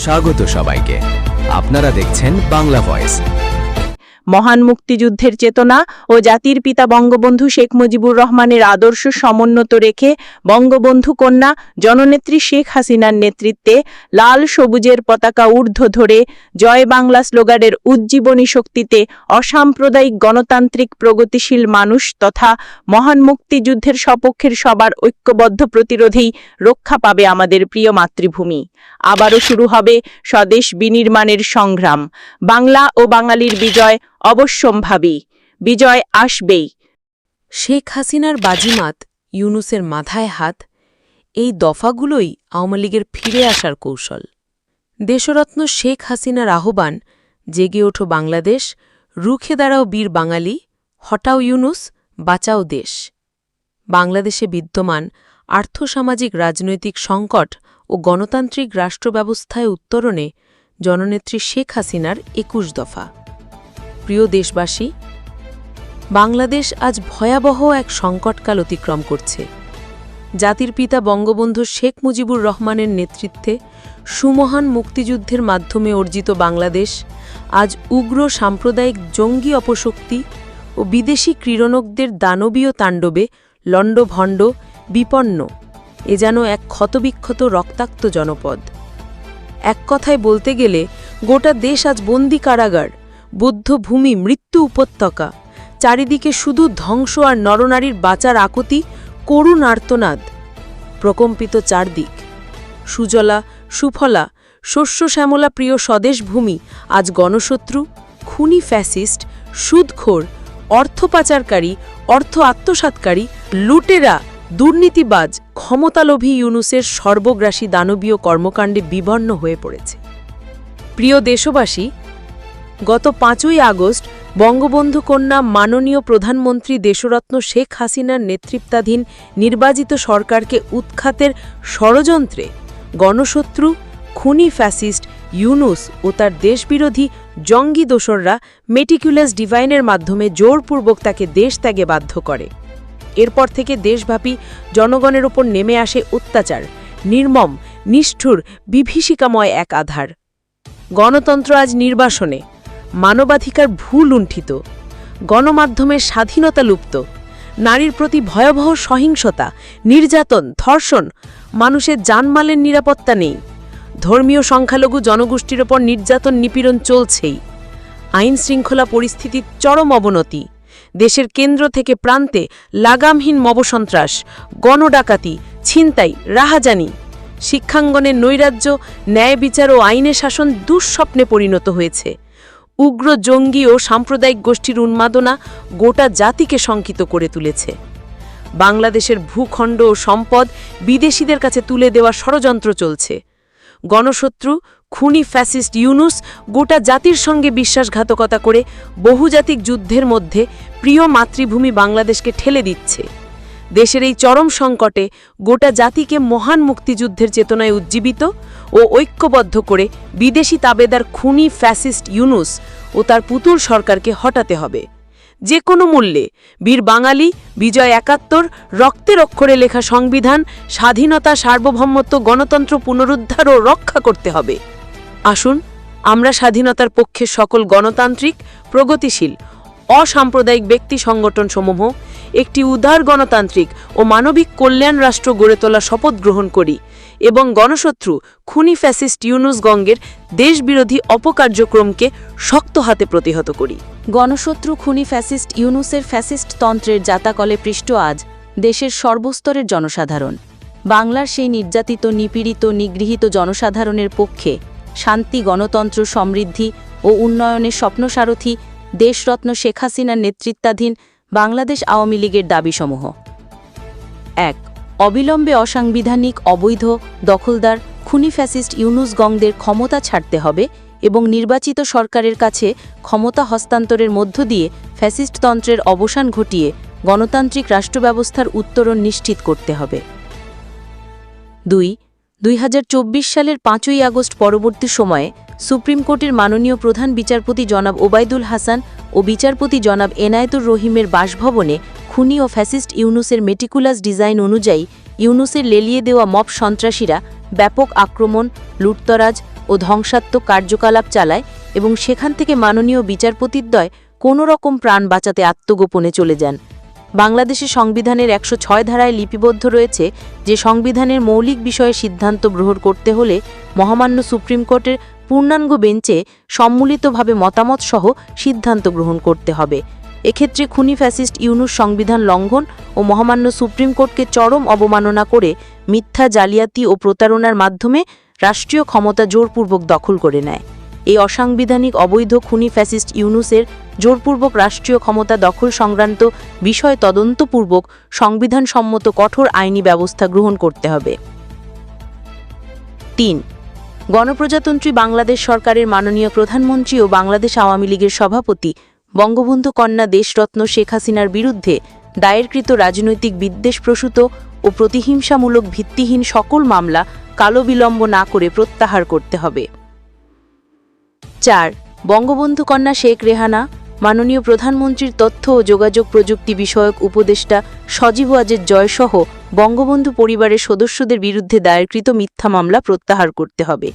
স্বাগত সবাইকে। আপনারা দেখছেন বাংলা ভয়েস। মহান মুক্তিযুদ্ধের চেতনা ও জাতির পিতা বঙ্গবন্ধু শেখ মুজিবুর রহমানের আদর্শ সমুন্নত রেখে বঙ্গবন্ধু কন্যা জননেত্রী শেখ হাসিনার নেতৃত্বে লাল সবুজের পতাকা ঊর্ধ্ব ধরে জয় বাংলা স্লোগানের উজ্জীবনী শক্তিতে অসাম্প্রদায়িক গণতান্ত্রিক প্রগতিশীল মানুষ তথা মহান মুক্তিযুদ্ধের সপক্ষের সবার ঐক্যবদ্ধ প্রতিরোধেই রক্ষা পাবে আমাদের প্রিয় মাতৃভূমি। আবারও শুরু হবে স্বদেশ বিনির্মাণের সংগ্রাম। বাংলা ও বাঙালির বিজয় অবশ্যম্ভাবী। বিজয় আসবেই। শেখ হাসিনার বাজিমাত ইউনুসের মাথায় হাত, এই দফাগুলোই আওয়ামী লীগের ফিরে আসার কৌশল। দেশরত্ন শেখ হাসিনার আহ্বান, জেগে ওঠো বাংলাদেশ, রুখে দাঁড়াও বীর বাঙালি, হটাও ইউনুস, বাঁচাও দেশ। বাংলাদেশে বিদ্যমান আর্থসামাজিক রাজনৈতিক সংকট ও গণতান্ত্রিক রাষ্ট্রব্যবস্থায় উত্তরণে জননেত্রী শেখ হাসিনার একুশ দফা। প্রিয় দেশবাসী, বাংলাদেশ আজ ভয়াবহ এক সংকটকাল অতিক্রম করছে। জাতির পিতা বঙ্গবন্ধু শেখ মুজিবুর রহমানের নেতৃত্বে সুমহান মুক্তিযুদ্ধের মাধ্যমে অর্জিত বাংলাদেশ আজ উগ্র সাম্প্রদায়িক জঙ্গি অপশক্তি ও বিদেশি ক্রীড়নকদের দানবীয় তাণ্ডবে লণ্ডভণ্ড, বিপন্ন, এ যেন এক ক্ষতবিক্ষত রক্তাক্ত জনপদ। এক কথায় বলতে গেলে গোটা দেশ আজ বন্দি কারাগার বুদ্ধভূমি মৃত্যু উপত্যকা। চারিদিকে শুধু ধ্বংস আর নরনারীর বাঁচার আকুতি করুণ আর্তনাদ প্রকম্পিত চারদিক। সুজলা, সুফলা, শস্য শ্যামলা প্রিয় স্বদেশ ভূমি আজ গণশত্রু, খুনি ফ্যাসিস্ট, সুদখোর, অর্থ পাচারকারী, অর্থ আত্মসাৎকারী লুটেরা, দুর্নীতিবাজ, ক্ষমতালোভী ইউনুসের সর্বগ্রাসী দানবীয় কর্মকাণ্ডে বিবর্ণ হয়ে পড়েছে। প্রিয় দেশবাসী গত পাঁচই আগস্ট বঙ্গবন্ধু কন্যা মাননীয় প্রধানমন্ত্রী দেশরত্ন শেখ হাসিনার নেতৃত্বাধীন নির্বাচিত সরকারকে উৎখাতের ষড়যন্ত্রে গণশত্রু, খুনি ফ্যাসিস্ট ইউনুস ও তার দেশবিরোধী জঙ্গি দোসররা মেটিকুলাস ডিভাইনের মাধ্যমে জোরপূর্বক তাকে দেশ ত্যাগে বাধ্য করে। এরপর থেকে দেশব্যাপী জনগণের ওপর নেমে আসে অত্যাচার, নির্মম, নিষ্ঠুর, বিভীষিকাময় এক আধার। গণতন্ত্র আজ নির্বাসনে। মানবাধিকার ভুল লুণ্ঠিত গণমাধ্যমের স্বাধীনতা লুপ্ত, নারীর প্রতি ভয়াবহ সহিংসতা, নির্যাতন, ধর্ষণ, মানুষের জানমালের নিরাপত্তা নেই, ধর্মীয় সংখ্যালঘু জনগোষ্ঠীর ওপর নির্যাতন নিপীড়ন চলছেই, আইন শৃঙ্খলা পরিস্থিতির চরম অবনতি, দেশের কেন্দ্র থেকে প্রান্তে লাগামহীন মবসন্ত্রাস, গণডাকাতি, ছিনতাই, রাহাজানি, শিক্ষাঙ্গনের নৈরাজ্য, ন্যায় বিচার ও আইনের শাসন দুঃস্বপ্নে পরিণত হয়েছে। উগ্র জঙ্গি ও সাম্প্রদায়িক গোষ্ঠীর উন্মাদনা গোটা জাতিকে শঙ্কিত করে তুলেছে। বাংলাদেশের ভূখণ্ড ও সম্পদ বিদেশিদের কাছে তুলে দেওয়া ষড়যন্ত্র চলছে। গণশত্রু, খুনি ফ্যাসিস্ট ইউনুস গোটা জাতির সঙ্গে বিশ্বাসঘাতকতা করে বহুজাতিক যুদ্ধের মধ্যে প্রিয় মাতৃভূমি বাংলাদেশকে ঠেলে দিচ্ছে। দেশের এই চরম সংকটে গোটা জাতিকে মহান মুক্তিযুদ্ধের চেতনায় উজ্জীবিত ও ঐক্যবদ্ধ করে বিদেশি তাবেদার খুনি ফ্যাসিস্ট ইউনুস ও তার পুতুল সরকারকে হটাতে হবে। যে কোনো মূল্যে বীর বাঙালি, বিজয় একাত্তর, রক্তের অক্ষরে লেখা সংবিধান, স্বাধীনতা, সার্বভৌমত্ব, গণতন্ত্র পুনরুদ্ধার ও রক্ষা করতে হবে। আসুন, আমরা স্বাধীনতার পক্ষে সকল গণতান্ত্রিক, প্রগতিশীল অসাম্প্রদায়িক ব্যক্তি সংগঠনসমূহ একটি উদার গণতান্ত্রিক ও মানবিক কল্যাণ রাষ্ট্র গড়ে তোলা শপথ গ্রহণ করি এবং গণশত্রু, খুনি ফ্যাসিস্ট ইউনুস গঙ্গের দেশবিরোধী অপকার্যক্রমকে শক্ত হাতে প্রতিহত করি। গণশত্রু, খুনি ফ্যাসিস্ট ইউনুসের ফ্যাসিস্ট তন্ত্রের জাতাকলে পৃষ্ঠ আজ দেশের সর্বস্তরের জনসাধারণ। বাংলার সেই নির্যাতিত, নিপীড়িত, নিগৃহীত জনসাধারণের পক্ষে শান্তি, গণতন্ত্র সমৃদ্ধি ও উন্নয়নের স্বপ্নসারথী দেশরত্ন শেখ হাসিনার নেতৃত্বাধীন বাংলাদেশ আওয়ামী লীগের দাবিসমূহ। এক, অবিলম্বে অসাংবিধানিক, অবৈধ, দখলদার, খুনি ফ্যাসিস্ট ইউনুস গংদের ক্ষমতা ছাড়তে হবে এবং নির্বাচিত সরকারের কাছে ক্ষমতা হস্তান্তরের মধ্য দিয়ে ফ্যাসিস্টতন্ত্রের অবসান ঘটিয়ে গণতান্ত্রিক রাষ্ট্রব্যবস্থার উত্তরণ নিশ্চিত করতে হবে। দুই দুই সালের পাঁচই আগস্ট পরবর্তী সময়ে সুপ্রিম কোর্টের মাননীয় প্রধান বিচারপতি জনাব ওবায়দুল হাসান ও বিচারপতি জনাব এনায়েতুর রহিমের বাসভবনে খুনি ও ফ্যাসিস্ট ইউনুসের মেটিকুলাস ডিজাইন অনুযায়ী ইউনুসের লেলিয়ে দেওয়া মব সন্ত্রাসীরা ব্যাপক আক্রমণ, লুটতরাজ ও ধ্বংসাত্মক কার্যকলাপ চালায় এবং সেখান থেকে মাননীয় বিচারপতিদ্বয় কোনো রকম প্রাণ বাঁচাতে আত্মগোপনে চলে যান। বাংলাদেশের সংবিধানের একশো ছয় ধারায় লিপিবদ্ধ রয়েছে যে সংবিধানের মৌলিক বিষয়ে সিদ্ধান্ত গ্রহণ করতে হলে মহামান্য সুপ্রিম কোর্টের পূর্ণাঙ্গ বেঞ্চে সম্মিলিতভাবে মতামত সহ সিদ্ধান্ত গ্রহণ করতে হবে। এক্ষেত্রে খুনি ফ্যাসিস্ট ইউনুস সংবিধান লঙ্ঘন ও মহামান্য সুপ্রিম কোর্টকে চরম অবমাননা করে মিথ্যা জালিয়াতি ও প্রতারণার মাধ্যমে রাষ্ট্রীয় ক্ষমতা জোরপূর্বক দখল করে নেয়। এই অসাংবিধানিক অবৈধ খুনি ফ্যাসিস্ট ইউনুসের জোরপূর্বক রাষ্ট্রীয় ক্ষমতা দখল সংক্রান্ত বিষয় তদন্তপূর্বক সংবিধানসম্মত কঠোর আইনি ব্যবস্থা গ্রহণ করতে হবে। তিন গণপ্রজাতন্ত্রী বাংলাদেশ সরকারের মাননীয় প্রধানমন্ত্রী ও বাংলাদেশ আওয়ামী লীগের সভাপতি বঙ্গবন্ধু কন্যা দেশরত্ন শেখ হাসিনার বিরুদ্ধে দায়েরকৃত রাজনৈতিক বিদ্বেষ প্রসূত ও প্রতিহিংসামূলক ভিত্তিহীন সকল মামলা কালো বিলম্ব না করে প্রত্যাহার করতে হবে। চার, বঙ্গবন্ধু কন্যা শেখ রেহানা মাননীয় প্রধানমন্ত্রীর তথ্য ও যোগাযোগ প্রযুক্তি বিষয়ক উপদেষ্টা সজীব ওয়াজের জয়সহ বঙ্গবন্ধু পরিবারের সদস্যদের বিরুদ্ধে দায়েরকৃত মিথ্যা মামলা প্রত্যাহার করতে হবে।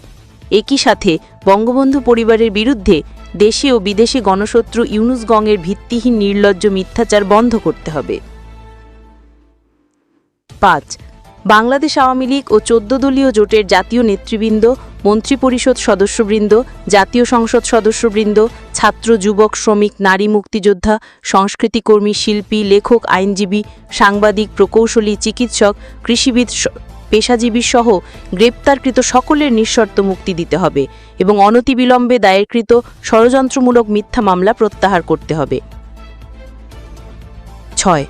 একই সাথে বঙ্গবন্ধু পরিবারের বিরুদ্ধে দেশি ও বিদেশি গণশত্রু ইউনুসগংয়ের ভিত্তিহীন নির্লজ্জ মিথ্যাচার বন্ধ করতে হবে। পাঁচ বাংলাদেশ আওয়ামী লীগ ও চোদ্দ দলীয় জোটের জাতীয় নেতৃবৃন্দ, মন্ত্রিপরিষদ সদস্যবৃন্দ, জাতীয় সংসদ সদস্যবৃন্দ, ছাত্র, যুবক, শ্রমিক, নারী মুক্তিযোদ্ধা সংস্কৃতিকর্মী শিল্পী, লেখক, আইনজীবী, সাংবাদিক, প্রকৌশলী, চিকিৎসক, কৃষিবিদ পেশাজীবী সহ গ্রেপ্তারকৃত সকলের নিঃশর্ত মুক্তি দিতে হবে এবং অনতিবিলম্বে দায়েরকৃত ষড়যন্ত্রমূলক মিথ্যা মামলা প্রত্যাহার করতে হবে। ছয়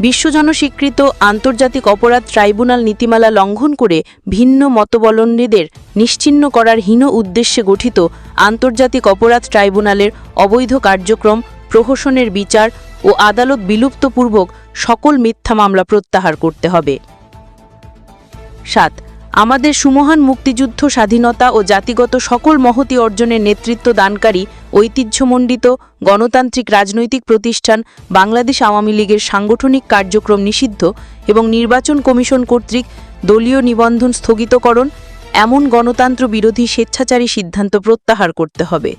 বিশ্বজনস্বীকৃত আন্তর্জাতিক অপরাধ ট্রাইব্যুনাল নীতিমালা লঙ্ঘন করে ভিন্ন মতবলম্বীদের নিশ্চিহ্ন করার হীন উদ্দেশ্যে গঠিত আন্তর্জাতিক অপরাধ ট্রাইব্যুনালের অবৈধ কার্যক্রম, প্রহসনের বিচার ও আদালত বিলুপ্তপূর্বক সকল মিথ্যা মামলা প্রত্যাহার করতে হবে। সাত, আমাদের সুমহান মুক্তিযুদ্ধ স্বাধীনতা ও জাতিগত সকল মহতি অর্জনের নেতৃত্ব দানকারী ঐতিহ্যমণ্ডিত গণতান্ত্রিক রাজনৈতিক প্রতিষ্ঠান বাংলাদেশ আওয়ামী লীগের সাংগঠনিক কার্যক্রম নিষিদ্ধ এবং নির্বাচন কমিশন কর্তৃক দলীয় নিবন্ধন স্থগিতকরণ, এমন গণতন্ত্র বিরোধী স্বেচ্ছাচারী সিদ্ধান্ত প্রত্যাহার করতে হবে।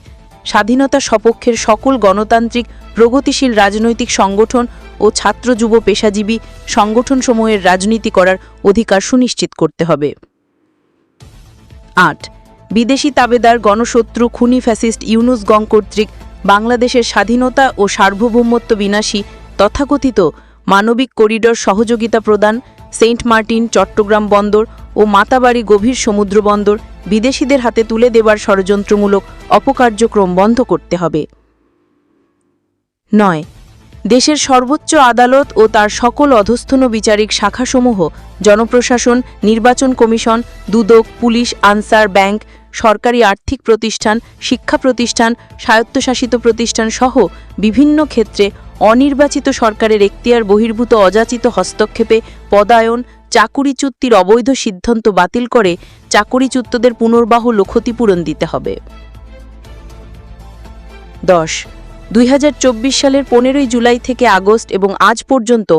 স্বাধীনতা সপক্ষের সকল গণতান্ত্রিক প্রগতিশীল রাজনৈতিক সংগঠন ও ছাত্র যুব পেশাজীবী সংগঠনসমূহের রাজনীতি করার অধিকার সুনিশ্চিত করতে হবে। আট বিদেশি তাবেদার গণশত্রু খুনি ফ্যাসিস্ট ইউনুস গং কর্তৃক বাংলাদেশের স্বাধীনতা ও সার্বভৌমত্ব বিনাশী তথাকথিত মানবিক করিডর সহযোগিতা প্রদান, সেন্ট মার্টিন, চট্টগ্রাম বন্দর ও মাতাবাড়ি গভীর সমুদ্র বন্দর বিদেশিদের হাতে তুলে দেবার ষড়যন্ত্রমূলক অপকার্যক্রম বন্ধ করতে হবে। নয়, দেশের সর্বোচ্চ আদালত ও তার সকল অধস্থন বিচারিক শাখাসমূহ, জনপ্রশাসন, নির্বাচন কমিশন, দুদক, পুলিশ, আনসার, ব্যাংক সরকারি আর্থিক প্রতিষ্ঠান, শিক্ষা প্রতিষ্ঠান, স্বায়ত্তশাসিত প্রতিষ্ঠান সহ বিভিন্ন ক্ষেত্রে অনির্বাচিত সরকারের এখতিয়ার বহির্ভূত অযাচিত হস্তক্ষেপে পদায়ন চাকুরিচ্যুতির অবৈধ সিদ্ধান্ত বাতিল করে চাকুরিচ্যুতদের পুনর্বাহু ক্ষতিপূরণ দিতে হবে। দশ, দুই সালের পনেরোই জুলাই থেকে আগস্ট এবং আজ পর্যন্ত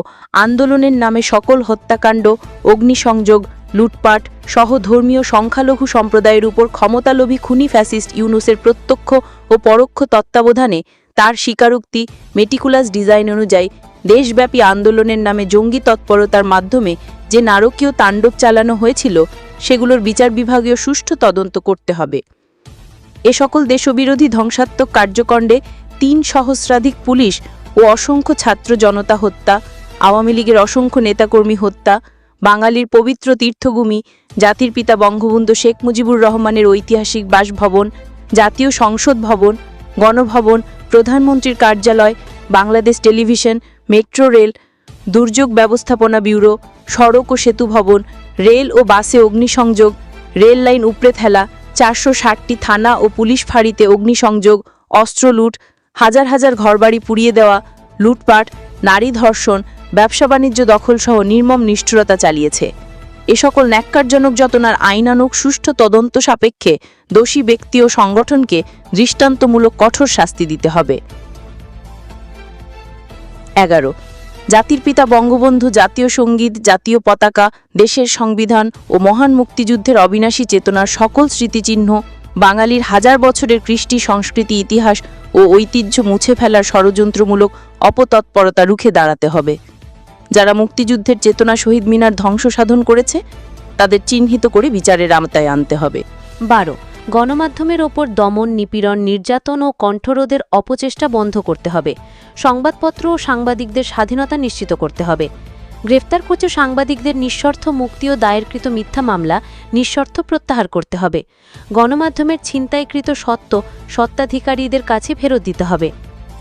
আন্দোলনের নামে সকল হত্যাকাণ্ড, অগ্নিসংযোগ লুটপাট সহ ধর্মীয় সংখ্যালঘু সম্প্রদায়ের উপর ক্ষমতালোভী খুনি ফ্যাসিস্ট ইউনুসের প্রত্যক্ষ ও পরোক্ষ তত্ত্বাবধানে তার স্বীকারোক্তি মেটিকুলাস ডিজাইন অনুযায়ী দেশব্যাপী আন্দোলনের নামে জঙ্গি তৎপরতার মাধ্যমে যে নারকীয় তাণ্ডব চালানো হয়েছিল, সেগুলোর বিচার বিভাগীয় সুষ্ঠু তদন্ত করতে হবে। এ সকল দেশবিরোধী ধ্বংসাত্মক কার্যকাণ্ডে তিন সহস্রাধিক পুলিশ ও অসংখ্য ছাত্র জনতা হত্যা, আওয়ামী লীগের অসংখ্য নেতাকর্মী হত্যা বাঙালির পবিত্র তীর্থভূমি, জাতির পিতা বঙ্গবন্ধু শেখ মুজিবুর রহমানের ঐতিহাসিক বাসভবন, জাতীয় সংসদ ভবন, গণভবন, প্রধানমন্ত্রীর কার্যালয়, বাংলাদেশ টেলিভিশন, মেট্রো রেল, দুর্যোগ ব্যবস্থাপনা ব্যুরো, সড়ক ও সেতু ভবন, রেল ও বাসে অগ্নিসংযোগ, রেল লাইন উপড়ে ফেলা, চারশো ষাটটি থানা ও পুলিশ ফাঁড়িতে অগ্নিসংযোগ, অস্ত্র লুট, হাজার হাজার ঘরবাড়ি পুড়িয়ে দেওয়া, লুটপাট, নারী ধর্ষণ ব্যবসা বাণিজ্য দখলসহ নির্মম নিষ্ঠুরতা চালিয়েছে। এ সকল ন্যাক্কারজনক যতনার আইনানুক সুষ্ঠু তদন্ত সাপেক্ষে দোষী ব্যক্তি ও সংগঠনকে দৃষ্টান্তমূলক কঠোর শাস্তি দিতে হবে। এগারো। জাতির পিতা বঙ্গবন্ধু জাতীয় সংগীত, জাতীয় পতাকা, দেশের সংবিধান ও মহান মুক্তিযুদ্ধের অবিনাশী চেতনার সকল স্মৃতিচিহ্ন, বাঙালির হাজার বছরের কৃষ্টি সংস্কৃতি ইতিহাস ও ঐতিহ্য মুছে ফেলার ষড়যন্ত্রমূলক অপতৎপরতা রুখে দাঁড়াতে হবে। যারা মুক্তিযুদ্ধের চেতনা শহীদ মিনার ধ্বংস সাধন করেছে, তাদের চিহ্নিত করে বিচারের আওতায় আনতে হবে। বারো, গণমাধ্যমের ওপর দমন, নিপীড়ন, নির্যাতন ও কণ্ঠরোধের অপচেষ্টা বন্ধ করতে হবে। সংবাদপত্র ও সাংবাদিকদের স্বাধীনতা নিশ্চিত করতে হবে। গ্রেফতারকৃত সাংবাদিকদের নিঃশর্ত মুক্তি ও দায়েরকৃত মিথ্যা মামলা নিঃশর্ত প্রত্যাহার করতে হবে। গণমাধ্যমের ছিনতাইকৃত সত্ত্ব সত্ত্বাধিকারীদের কাছে ফেরত দিতে হবে।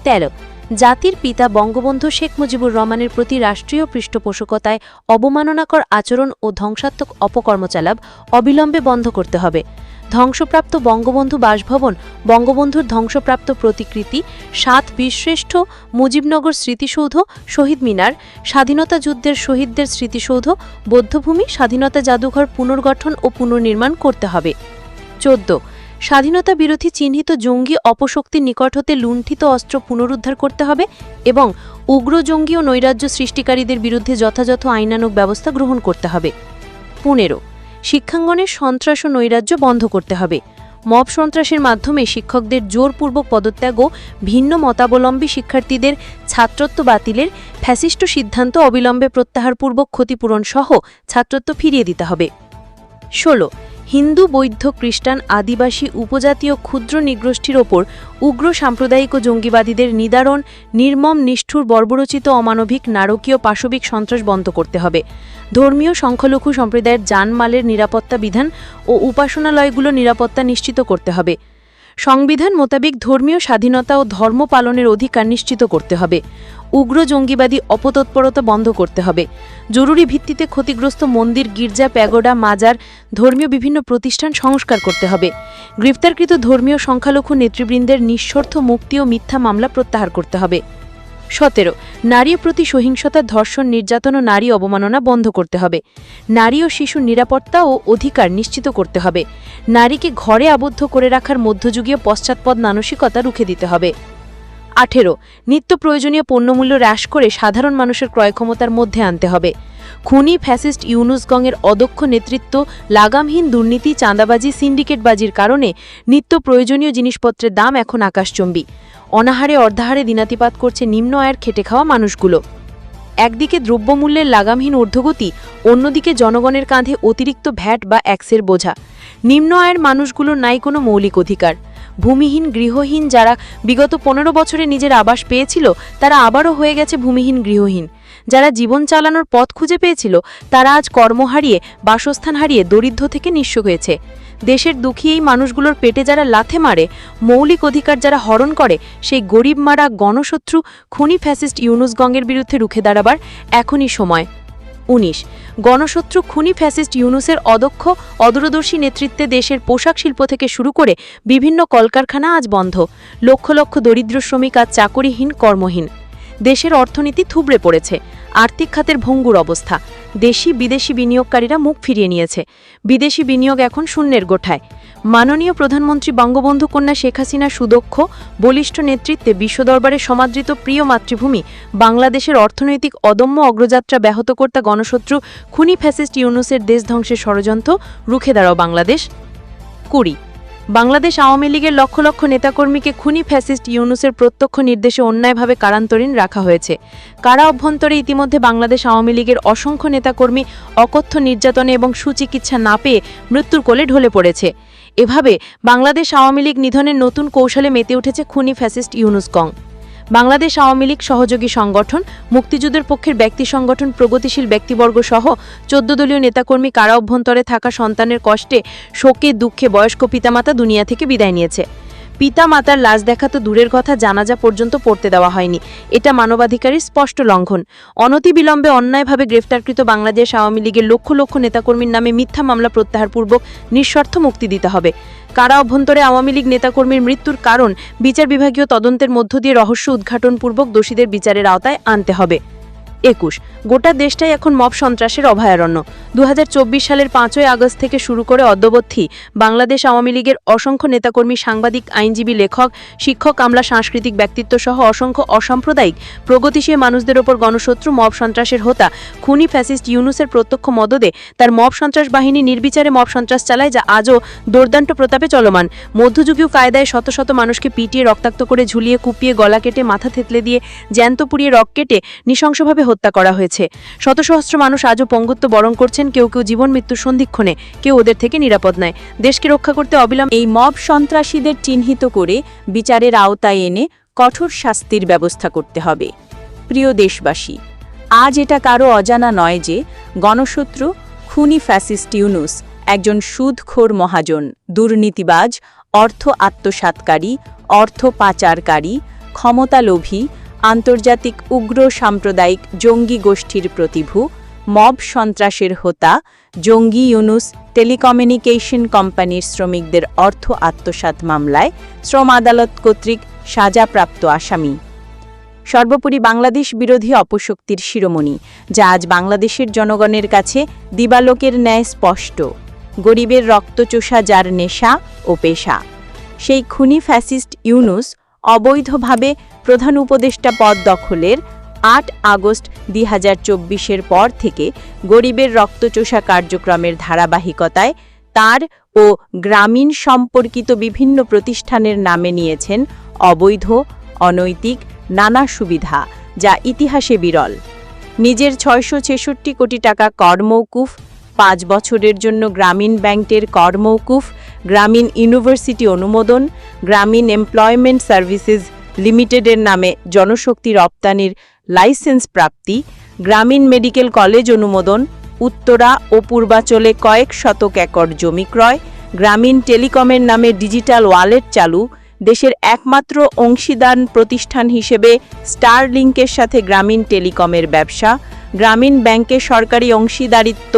তেরো জাতির পিতা বঙ্গবন্ধু শেখ মুজিবুর রহমানের প্রতি রাষ্ট্রীয় পৃষ্ঠপোষকতায় অবমাননাকর আচরণ ও ধ্বংসাত্মক অপকর্মচালাপ অবিলম্বে বন্ধ করতে হবে। ধ্বংসপ্রাপ্ত বঙ্গবন্ধু বাসভবন, বঙ্গবন্ধুর ধ্বংসপ্রাপ্ত প্রতিকৃতি, সাত বীরশ্রেষ্ঠ মুজিবনগর স্মৃতিসৌধ, শহীদ মিনার, স্বাধীনতা যুদ্ধের শহীদদের স্মৃতিসৌধ, বৌদ্ধভূমি, স্বাধীনতা জাদুঘর পুনর্গঠন ও পুনর্নির্মাণ করতে হবে। চোদ্দ স্বাধীনতা বিরোধী চিহ্নিত জঙ্গি অপশক্তির নিকট হতে লুণ্ঠিত অস্ত্র পুনরুদ্ধার করতে হবে এবং উগ্র জঙ্গি ও নৈরাজ্য সৃষ্টিকারীদের বিরুদ্ধে যথাযথ আইনানুগ ব্যবস্থা গ্রহণ করতে হবে। পনেরো, শিক্ষাঙ্গনের সন্ত্রাস ও নৈরাজ্য বন্ধ করতে হবে। মব সন্ত্রাসের মাধ্যমে শিক্ষকদের জোরপূর্বক পদত্যাগ ও ভিন্ন মতাবলম্বী শিক্ষার্থীদের ছাত্রত্ব বাতিলের ফ্যাসিস্ট সিদ্ধান্ত অবিলম্বে প্রত্যাহারপূর্বক ক্ষতিপূরণ সহ ছাত্রত্ব ফিরিয়ে দিতে হবে। ষোলো হিন্দু, বৌদ্ধ, খ্রিস্টান, আদিবাসী, উপজাতীয় ক্ষুদ্র নিগ্রোষ্ঠীর ওপর উগ্র সাম্প্রদায়িক ও জঙ্গিবাদীদের নিদারণ, নির্মম, নিষ্ঠুর, বর্বরচিত, অমানবিক, নারকীয়, পাশবিক সন্ত্রাস বন্ধ করতে হবে। ধর্মীয় সংখ্যালঘু সম্প্রদায়ের জানমালের নিরাপত্তা বিধান ও উপাসনালয়গুলো নিরাপত্তা নিশ্চিত করতে হবে। সংবিধান মোতাবেক ধর্মীয় স্বাধীনতা ও ধর্ম পালনের অধিকার নিশ্চিত করতে হবে। উগ্র জঙ্গিবাদী অপতৎপরতা বন্ধ করতে হবে। জরুরি ভিত্তিতে ক্ষতিগ্রস্ত মন্দির, গির্জা, প্যাগোডা, মাজার, ধর্মীয় বিভিন্ন প্রতিষ্ঠান সংস্কার করতে হবে। গ্রেফতারকৃত ধর্মীয় সংখ্যালঘু নেতৃবৃন্দের নিঃশর্ত মুক্তি ও মিথ্যা মামলা প্রত্যাহার করতে হবে। সতেরো নারীর প্রতি সহিংসতা ধর্ষণ, নির্যাতন ও নারী অবমাননা বন্ধ করতে হবে। নারী ও শিশুর নিরাপত্তা ও অধিকার নিশ্চিত করতে হবে। নারীকে ঘরে আবদ্ধ করে রাখার মধ্যযুগীয় পশ্চাৎপদ মানসিকতা রুখে দিতে হবে। আঠেরো, নিত্য প্রয়োজনীয় পণ্যমূল্য হ্রাস করে সাধারণ মানুষের ক্রয় ক্ষমতার মধ্যে আনতে হবে। খুনি ফ্যাসিস্ট ইউনুসগংয়ের অদক্ষ নেতৃত্ব, লাগামহীন দুর্নীতি, চাঁদাবাজি, সিন্ডিকেটবাজির কারণে নিত্য প্রয়োজনীয় জিনিসপত্রের দাম এখন আকাশচম্বী। অনাহারে অর্ধাহারে দিনাতিপাত করছে নিম্ন আয়ের খেটে খাওয়া মানুষগুলো। একদিকে দ্রব্যমূল্যের লাগামহীন ঊর্ধ্বগতি, অন্যদিকে জনগণের কাঁধে অতিরিক্ত ভ্যাট বা অ্যাক্সের বোঝা। নিম্ন আয়ের মানুষগুলোর নাই কোনো মৌলিক অধিকার। ভূমিহীন গৃহহীন যারা বিগত পনেরো বছরে নিজের আবাস পেয়েছিল, তারা আবারও হয়ে গেছে ভূমিহীন গৃহহীন। যারা জীবন চালানোর পথ খুঁজে পেয়েছিল, তারা আজ কর্ম হারিয়ে, বাসস্থান হারিয়ে দরিদ্র থেকে নিঃস্ব হয়েছে। দেশের দুঃখী এই মানুষগুলোর পেটে যারা লাথে মারে, মৌলিক অধিকার যারা হরণ করে, সেই গরিব মারা গণশত্রু খুনি ফ্যাসিস্ট ইউনুসগঙ্গের বিরুদ্ধে রুখে দাঁড়াবার এখনই সময়। উনিশ। গণশত্রু খুনি ফ্যাসিস্ট ইউনুসের অদক্ষ, অদূরদর্শী নেতৃত্বে দেশের পোশাক শিল্প থেকে শুরু করে বিভিন্ন কলকারখানা আজ বন্ধ। লক্ষ লক্ষ দরিদ্র শ্রমিক আজ চাকরিহীন, কর্মহীন। দেশের অর্থনীতি থুবড়ে পড়েছে। আর্থিক খাতের ভঙ্গুর অবস্থা। দেশি বিদেশি বিনিয়োগকারীরা মুখ ফিরিয়ে নিয়েছে। বিদেশি বিনিয়োগ এখন শূন্যের গোঠায়। মাননীয় প্রধানমন্ত্রী বঙ্গবন্ধু কন্যা শেখ হাসিনা সুদক্ষ, বলিষ্ঠ নেতৃত্বে বিশ্বদরবারে সমাদৃত প্রিয় মাতৃভূমি, বাংলাদেশের অর্থনৈতিক অদম্য অগ্রযাত্রা ব্যাহত কর্তা গণশত্রু, খুনি ফ্যাসিস্ট ইউনুসের দেশ ধ্বংসের ষড়যন্ত্র, রুখে দাঁড়াও বাংলাদেশ। কুড়ি বাংলাদেশ আওয়ামী লীগের লক্ষ লক্ষ নেতাকর্মীকে খুনি ফ্যাসিস্ট ইউনুসের প্রত্যক্ষ নির্দেশে অন্যায়ভাবে কারান্তরীণ রাখা হয়েছে। কারা অভ্যন্তরে ইতিমধ্যে বাংলাদেশ আওয়ামী লীগের অসংখ্য নেতাকর্মী অকথ্য নির্যাতনে এবং সুচিকিৎসা না পেয়ে মৃত্যুর কোলে ঢলে পড়েছে। এভাবে বাংলাদেশ আওয়ামী লীগ নিধনের নতুন কৌশলে মেতে উঠেছে খুনি ফ্যাসিস্ট ইউনুসকং বাংলাদেশ আওয়ামী লীগ সহযোগী সংগঠন, মুক্তিযুদ্ধের পক্ষের ব্যক্তি সংগঠন, প্রগতিশীল ব্যক্তিবর্গ সহ চোদ্দ দলীয় নেতাকর্মী কারা অভ্যন্তরে থাকা সন্তানের কষ্টে শোকে, দুঃখে বয়স্ক পিতামাতা দুনিয়া থেকে বিদায় নিয়েছে। পিতা মাতার লাশ দেখা তো দূরের কথা, জানাজা পর্যন্ত পড়তে দেওয়া হয়নি। এটা মানবাধিকারের স্পষ্ট লঙ্ঘন। অনতিবিলম্বে অন্যায়ভাবে গ্রেফতারকৃত বাংলাদেশ আওয়ামী লীগের লক্ষ লক্ষ নেতাকর্মীর নামে মিথ্যা মামলা প্রত্যাহারপূর্বক নিঃস্বার্থ মুক্তি দিতে হবে। কারা অভ্যন্তরে আওয়ামী লীগ নেতাকর্মীর মৃত্যুর কারণ, বিচার বিভাগীয় তদন্তের মধ্য দিয়ে রহস্য উদ্ঘাটনপূর্বক দোষীদের বিচারের আওতায় আনতে হবে। একুশ। গোটা দেশটাই এখন মব সন্ত্রাসের অভয়ারণ্য। দু হাজার চব্বিশ সালের পাঁচই আগস্ট থেকে শুরু করে অদ্যবধি বাংলাদেশ আওয়ামী লীগের অসংখ্য নেতাকর্মী, সাংবাদিক, আইনজীবী, লেখক, শিক্ষক, আমলা, সাংস্কৃতিক ব্যক্তিত্ব সহ অসংখ্য অসাম্প্রদায়িক, প্রগতিশীল মানুষদের ওপর গণশত্রু, মব সন্ত্রাসের হোতা, খুনি ফ্যাসিস্ট ইউনুসের প্রত্যক্ষ মদদে তার মব সন্ত্রাস বাহিনী নির্বিচারে মব সন্ত্রাস চালায় যা আজও দুর্দান্ত প্রতাপে চলমান। মধ্যযুগীয় কায়দায় শত শত মানুষকে পিটিয়ে রক্তাক্ত করে ঝুলিয়ে কুপিয়ে গলা কেটে, মাথা থেতলে দিয়ে জ্যান্ত পুড়িয়ে রক কেটে, নৃশংসভাবে হত্যা করা হয়েছে। শত সহস্র মানুষ আজও পঙ্গুত্ব বরণ করছেন, কেউ কেউ জীবন মৃত্যুর সন্ধিক্ষণে, কেউ ওদের থেকে নিরাপদ নয়। দেশকে রক্ষা করতে অবিলম্বে এই মব সন্ত্রাসীদের চিহ্নিত করে বিচারের আওতায় এনে কঠোর শাস্তির ব্যবস্থা করতে হবে। প্রিয় দেশবাসী, আজ এটা কারও অজানা নয় যে গণশত্রু খুনি ফ্যাসিস্ট ইউনুস, একজন সুদখোর মহাজন, দুর্নীতিবাজ, অর্থ আত্মসাৎকারী অর্থ পাচারকারী, ক্ষমতালোভী আন্তর্জাতিক উগ্র সাম্প্রদায়িক জঙ্গি গোষ্ঠীর প্রতিভু, মব সন্ত্রাসের হোতা, জঙ্গি ইউনুস টেলিকমিউনিকেশন কোম্পানির শ্রমিকদের অর্থ আত্মসাৎ মামলায় শ্রম আদালত কর্তৃক সাজাপ্রাপ্ত আসামি। সর্বোপরি বাংলাদেশ বিরোধী অপশক্তির শিরোমণি, যা আজ বাংলাদেশের জনগণের কাছে দিবালোকের ন্যায় স্পষ্ট। গরিবের রক্তচোষা যার নেশা ও পেশা। সেই খুনি ফ্যাসিস্ট ইউনুস অবৈধভাবে প্রধান উপদেষ্টা পদ দখলের আট আগস্ট দুই হাজার চব্বিশের পর থেকে গরিবের রক্তচোষা কার্যক্রমের ধারাবাহিকতায় তার ও গ্রামীণ সম্পর্কিত বিভিন্ন প্রতিষ্ঠানের নামে নিয়েছেন অবৈধ, অনৈতিক, নানা সুবিধা, যা ইতিহাসে বিরল। নিজের ছয়শো ছেষট্টি কোটি টাকা কর্মৌকুফ, পাঁচ বছরের জন্য গ্রামীণ ব্যাংকের কর্মৌকুফ, গ্রামীণ ইউনিভার্সিটি অনুমোদন, গ্রামীণ এমপ্লয়মেন্ট সার্ভিসেস লিমিটেডের নামে জনশক্তি রপ্তানির লাইসেন্স প্রাপ্তি, গ্রামীণ মেডিকেল কলেজ অনুমোদন, উত্তরা ও পূর্বাচলে কয়েক শতক একর জমি ক্রয়, গ্রামীণ টেলিকমের নামে ডিজিটাল ওয়ালেট চালু, দেশের একমাত্র অংশীদান প্রতিষ্ঠান হিসেবে স্টারলিংকের সাথে গ্রামীণ টেলিকমের ব্যবসা, গ্রামীণ ব্যাংকের সরকারি অংশীদারিত্ব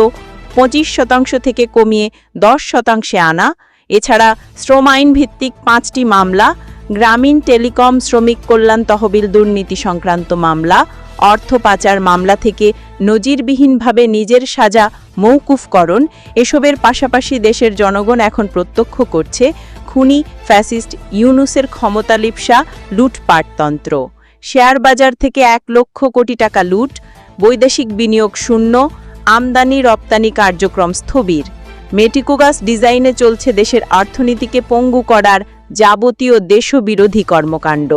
পঁচিশ শতাংশ থেকে কমিয়ে দশ শতাংশে আনা, এছাড়া শ্রম আইন ভিত্তিক পাঁচটি মামলা গ্রামীণ টেলিকম শ্রমিক কল্যাণ তহবিল দুর্নীতি সংক্রান্ত মামলা, অর্থ পাচার মামলা থেকে নজিরবিহীনভাবে নিজের সাজা মৌকুফকরণ এসবের পাশাপাশি দেশের জনগণ এখন প্রত্যক্ষ করছে খুনি ফ্যাসিস্ট ইউনুসের ক্ষমতালিপসা লুটপাটতন্ত্র। শেয়ার বাজার থেকে এক লক্ষ কোটি টাকা লুট, বৈদেশিক বিনিয়োগ শূন্য, আমদানি রপ্তানি কার্যক্রম স্থবির। মেটিকোগাস ডিজাইনে চলছে দেশের অর্থনীতিকে পঙ্গু করার যাবতীয় দেশবিরোধী কর্মকাণ্ড।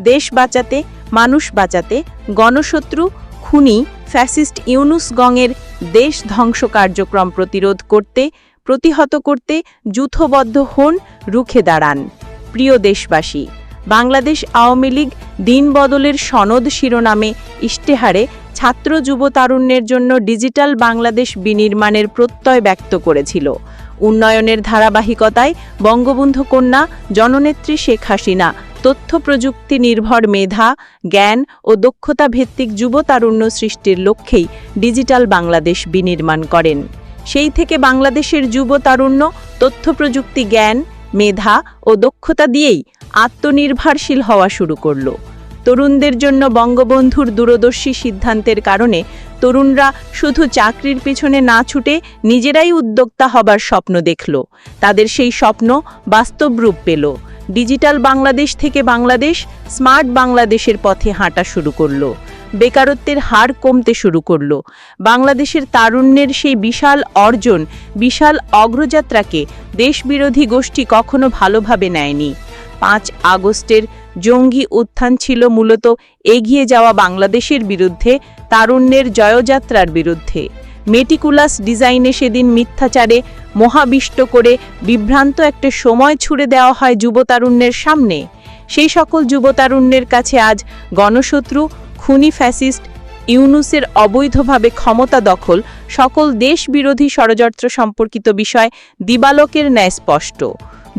দেশ বাঁচাতে, মানুষ বাঁচাতে, গণশত্রু, খুনি, ফ্যাসিস্ট ইউনুস গংয়ের দেশ ধ্বংস কার্যক্রম প্রতিরোধ করতে, প্রতিহত করতে যুথবদ্ধ হন, রুখে দাঁড়ান। প্রিয় দেশবাসী, বাংলাদেশ আওয়ামী লীগ দিন বদলের সনদ শিরোনামে ইশতেহারে ছাত্র যুব তারুণ্যের জন্য ডিজিটাল বাংলাদেশ বিনির্মাণের প্রত্যয় ব্যক্ত করেছিল। উন্নয়নের ধারাবাহিকতায় বঙ্গবন্ধু কন্যা, জননেত্রী শেখ হাসিনা, তথ্য প্রযুক্তি নির্ভর মেধা, জ্ঞান ও দক্ষতা ভিত্তিক যুব তারুণ্য সৃষ্টির লক্ষ্যেই ডিজিটাল বাংলাদেশ বিনির্মাণ করেন। সেই থেকে বাংলাদেশের যুব তারুণ্য, তথ্য প্রযুক্তি জ্ঞান, মেধা ও দক্ষতা দিয়েই আত্মনির্ভরশীল হওয়া শুরু করল। তরুণদের জন্য বঙ্গবন্ধুর দূরদর্শী সিদ্ধান্তের কারণে তরুণরা শুধু চাকরির পিছনে না ছুটে নিজেরাই উদ্যোক্তা হবার স্বপ্ন দেখল। তাদের সেই স্বপ্ন বাস্তব রূপ পেল। ডিজিটাল বাংলাদেশ থেকে বাংলাদেশ স্মার্ট বাংলাদেশের পথে হাঁটা শুরু করল। বেকারত্বের হার কমতে শুরু করল। বাংলাদেশের তারুণ্যের সেই বিশাল অর্জন, বিশাল অগ্রযাত্রাকে দেশবিরোধী গোষ্ঠী কখনো ভালোভাবে নেয়নি। পাঁচ আগস্টের জঙ্গি উত্থান ছিল মূলত এগিয়ে যাওয়া বাংলাদেশের বিরুদ্ধে, তারুণ্যের জয়যাত্রার বিরুদ্ধে। মেটিকুলাস ডিজাইনে সেদিন মিথ্যাচারে মহাবিষ্ট করে বিভ্রান্ত একটা সময় ছুড়ে দেওয়া হয় যুবতারুণ্যের সামনে। সেই সকল যুবতারুণ্যের কাছে আজ গণশত্রু, খুনি ফ্যাসিস্ট, ইউনুসের অবৈধভাবে ক্ষমতা দখল, সকল দেশ বিরোধী ষড়যন্ত্র সম্পর্কিত বিষয় দিবালকের ন্যায় স্পষ্ট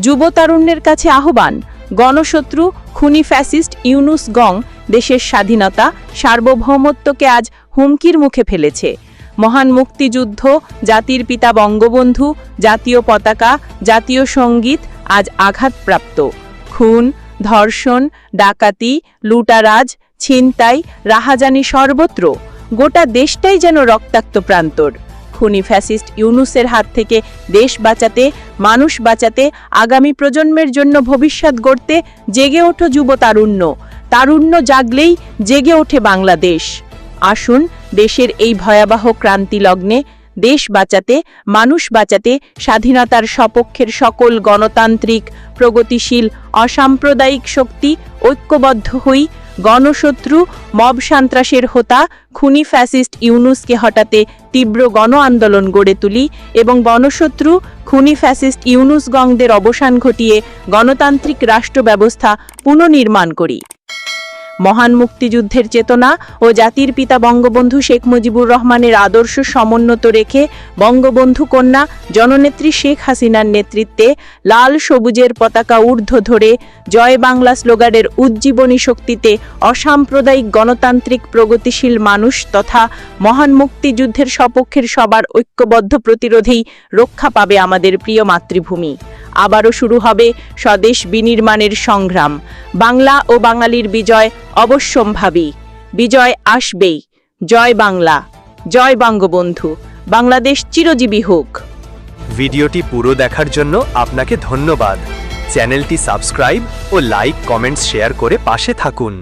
যুবতারুণ্যের কাছে আহ্বান গণশত্রু, খুনি ফ্যাসিস্ট ইউনুস গং দেশের স্বাধীনতা, সার্বভৌমত্বকে আজ হুমকির মুখে ফেলেছে। মহান মুক্তিযুদ্ধ, জাতির পিতা বঙ্গবন্ধু, জাতীয় পতাকা, জাতীয় সংগীত আজ আঘাতপ্রাপ্ত। খুন, ধর্ষণ, ডাকাতি, লুটারাজ, ছিনতাই, রাহাজানি সর্বত্র। গোটা দেশটাই যেন রক্তাক্ত প্রান্তর। খুনি ফ্যাসিস্ট ইউনুসের হাত থেকে দেশ বাঁচাতে, মানুষ বাঁচাতে, আগামী প্রজন্মের জন্য ভবিষ্যৎ গড়তে জেগে ওঠো যুব তারুণ্য। তারুণ্য জাগলেই জেগে ওঠে বাংলাদেশ। আসুন দেশের এই ভয়াবহ ক্রান্তি লগ্নে দেশ বাঁচাতে, মানুষ বাঁচাতে, স্বাধীনতার সপক্ষের সকল গণতান্ত্রিক, প্রগতিশীল, অসাম্প্রদায়িক শক্তি ঐক্যবদ্ধ হই গণশত্রু, মব সন্ত্রাসের হোতা, খুনি ফ্যাসিস্ট ইউনুসকে হটাতে তীব্র গণ আন্দোলন গড়ে তুলি এবং গণশত্রু, খুনি ফ্যাসিস্ট ইউনুস গংদের অবসান ঘটিয়ে গণতান্ত্রিক রাষ্ট্র ব্যবস্থা পুনর্নির্মাণ করি। মহান মুক্তিযুদ্ধের চেতনা ও জাতির পিতা বঙ্গবন্ধু শেখ মুজিবুর রহমানের আদর্শ সমুন্নত রেখে বঙ্গবন্ধু কন্যা জননেত্রী শেখ হাসিনার নেতৃত্বে লাল সবুজের পতাকা ঊর্ধ্ব ধরে জয় বাংলা স্লোগানের উজ্জীবনী শক্তিতে অসাম্প্রদায়িক গণতান্ত্রিক প্রগতিশীল মানুষ তথা মহান মুক্তিযুদ্ধের সপক্ষের সবার ঐক্যবদ্ধ প্রতিরোধেই রক্ষা পাবে আমাদের প্রিয় মাতৃভূমি। আবারও শুরু হবে স্বদেশ বিনির্মাণের সংগ্রাম। বাংলা ও বাঙালির বিজয় অবশ্যম্ভাবী। বিজয় আসবেই। জয় বাংলা। জয় বঙ্গবন্ধু। বাংলাদেশ চিরজীবী হোক। ভিডিওটি পুরো দেখার জন্য আপনাকে ধন্যবাদ। চ্যানেলটি সাবস্ক্রাইব ও লাইক, কমেন্টস, শেয়ার করে পাশে থাকুন।